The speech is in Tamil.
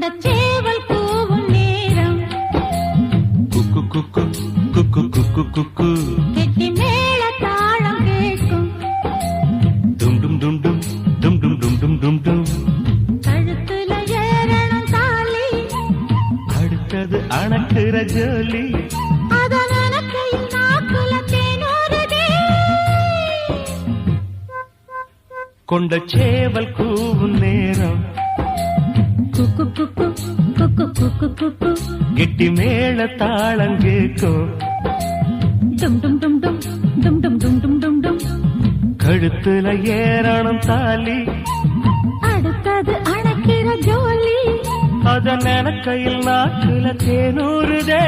கொண்ட சேவல் கூவும் நேரம். குக்கு குக்கு குக்கு குக்கு குக்கு. கெட்டி மேல தாளம் கேட்கும். டும் டும் டும் டும் டும் டும் டும் டும் டும் டும். கழுத்துல ஏறணும் தாலி. அடுத்தது அணக்குற ஜோலி. அத நினைக்கையில் நாக்குல தேனூறுதே கொண்ட சேவல் கூவும் நேரம். கெட்டி மேல தாளம் கேட்கும் டும் டும் டும் டும் டும் டும் டும் டும் டும் டும். கழுத்துல ஏறணும் தாலி. அடுத்தது அணைக்கிற ஜோலி. அத நினைக்கையில் நாக்குல தேனூறுதே.